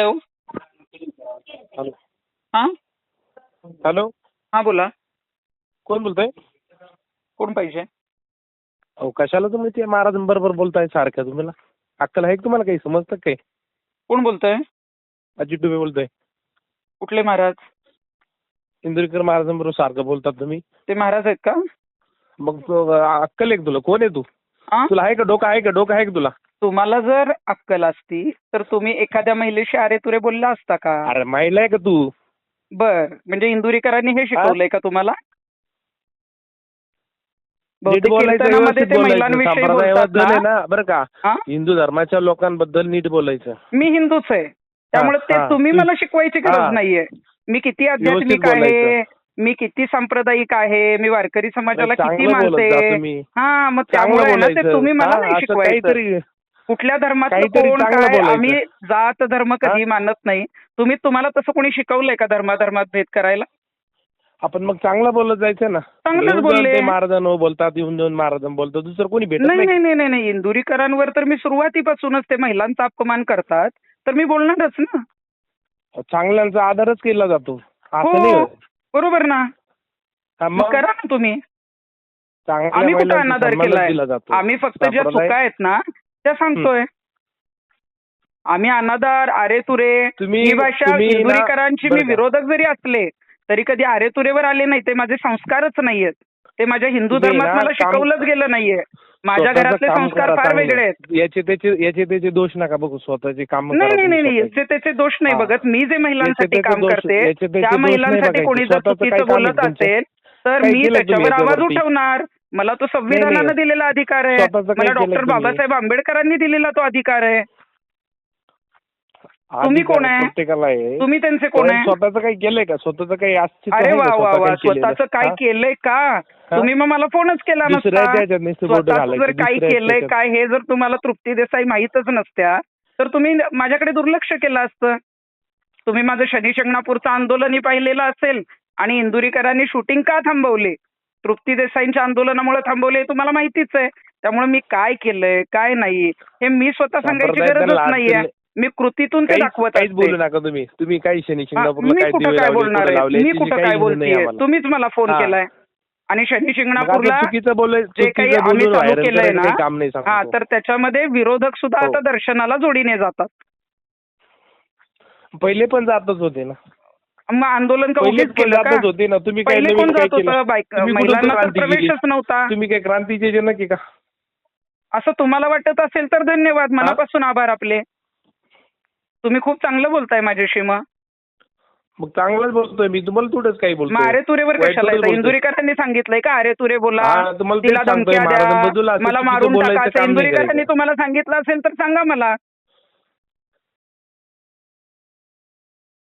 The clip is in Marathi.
हॅलो. हॅलो. हां? हॅलो. हां बोला. कोण बोलतोय? कोण पाहिजे? अहो कशाला तुम्ही ते महाराजांबरोबर बोलताय सारख्या तुम्हाला? अक्कल आहे का तुम्हाला काही? समजतं काय कोण बोलतोय? अजित डुबे बोलतोय. कुठले महाराज? इंदुरीकर महाराजांबरोबर सारखं बोलतात तुम्ही. ते महाराज आहेत का? मग तो, अं, अक्कल आहे का तुला? कोण आहे तू? हां? तुला आहे का डोकं? आहे का डोकं? आहे का तुला? तुम्हाला जर अक्कल असती तर तुम्ही एखाद्या महिलेशी अरे तुरे बोलला असता का? अरे महिला आहे का तू? बर म्हणजे इंदुरीकरांनी हे शिकवलंय का तुम्हाला? नीट बहुतेक बोलायचं कीर्तनामध्ये व्यवस्थित ते बोलायचं. महिलांविषयी बोलतात संप्रदायाबद्दल आहे ना ना? बरं का? हां? हिंदू धर्माच्या लोकांबद्दल नीट बोलायचं. मी हिंदूच आहे. त्यामुळे ते हां. तुम्ही मला शिकवायची गरज. नाहीये. मी किती आध्यात्मिक व्यवस्थित आहे. मी किती सांप्रदायिक आहे मी वारकरी समाजाला किती चांगलं बोलत जा मानते. तुम्ही. हा मग चांगलं त्यामुळे ना ते बोलायचं. तुम्ही मला हां, नाही असं शिकवायचं. काहीतरी कुठल्या काहीतरी कोण काय. आम्ही जात धर्म कधी हां? मानत नाही. तुम्ही तुम्हाला तसं कोणी शिकवलंय का धर्माधर्मात भेद करायला? आपण मग चांगलं बोलत जायचं ना. चांगलंच बोलले. ते महाराजांना बोलतात येऊन जाऊन महाराजांना बोलतात दुसरं कोणी भेटत नाही नाही. नाही नाही नाही नाही. इंदुरीकरांवर तर मी सुरुवातीपासूनच ते महिलांचा अपमान करतात. तर मी बोलणारच ना. चांगल्यांचा आदरच केला जातो. हो. बरोबर ना? हा, मग? करा ना तुम्ही. आम्ही कुठं अनादर केलाय? जातो. आम्ही फक्त ज्या चुका आहेत ना त्या सांगतोय आम्ही अनादार आरेतुरे तुम्ही- ही भाषा इंदुरीकरांची मी? विरोधक जरी असले तरी कधी आरेतुरेवर आले नाही ते माझे संस्कारच नाहीयेत ते माझ्या हिंदू धर्मात मला शिकवलंच गेलं नाहीये माझ्या घरातले संस्कार करा फार. वेगळे आहेत याचे त्याचे याचे त्याचे दोष नका बघू स्वतःचे काम नाही नाही नाही याचे त्याचे दोष नाही. बघत मी जे महिलांसाठी काम करते त्या महिलांसाठी. कोणी जर चुकीचं बोलत? असेल तर मी त्याच्यावर आवाज? उठवणार मला तो संविधानानं. दिलेला अधिकार आहे काय मला डॉक्टर? बाबासाहेब आंबेडकरांनी दिलेला तो अधिकार आहे तुम्ही कोण आहे? तुम्ही त्यांचे कोण आहे स्वतःचं काही केलंय का स्वतःचं काही अरे वा वा वा? स्वतःच काय? केलंय का तुम्ही मग मला फोनच केला नसता जर काही दुसऱ्या केलंय. काय हे जर तुम्हाला तृप्ती देसाई माहीतच नसत्या तर तुम्ही माझ्याकडे दुर्लक्ष केलं असतं तुम्ही माझं शनी शिंगणापूरचं आंदोलनही पाहिलेलं असेल आणि इंदुरीकरांनी शूटिंग का थांबवले तृप्ती देसाईंच्या आंदोलनामुळे थांबवले हे तुम्हाला माहितीच आहे. त्यामुळे मी काय केलंय काय नाही हे मी स्वतः सांगायची गरजच नाहीये. मी कृतीतून ते दाखवत काहीच असते. बोलू नका तुम्ही. तुम्ही काही शनी मी काय कुठं काय बोलणार आहे? मी कुठं काय बोलतीये. तुम्हीच मला फोन. केलाय. आणि शनी शिंगणापूरला जे काही आम्ही चालू केलंय ना हा तर त्याच्यामध्ये विरोधक सुद्धा हो. आता दर्शनाला जोडीने जातात. पहिले पण जातच होते ना. मग आंदोलन का उगीच केलं का? होते ना. तुम्ही काय पहिले नवीन कोण काय जात केलं? होतं? तुम्ही कुठं महिलांना तर क्रांती केली? प्रवेशच नव्हता. तुम्ही काय क्रांतीचे जनक आहे का? असं तुम्हाला वाटत असेल तर धन्यवाद. मनापासून आभार आपले. तुम्ही खूप चांगलं बोलताय माझ्याशी मग. मग चांगलंच बोलतोय मी. तुम्हाला थोडंच काही मग बोलतोय. अरे तुरेवर वाईट कशाला येतं? इंदुरीकरांनी सांगितलंय का? अरे तुरे बोला. हा, तुम्हाला तेच तिला सांगतोय, धमक्या महाराजांबद्दल द्या असं मला चुकीचं मारून बोलायचं टाका. असं काम नाही इंदुरीकरांनी करायचं. तुम्हाला सांगितलं असेल तर सांगा मला.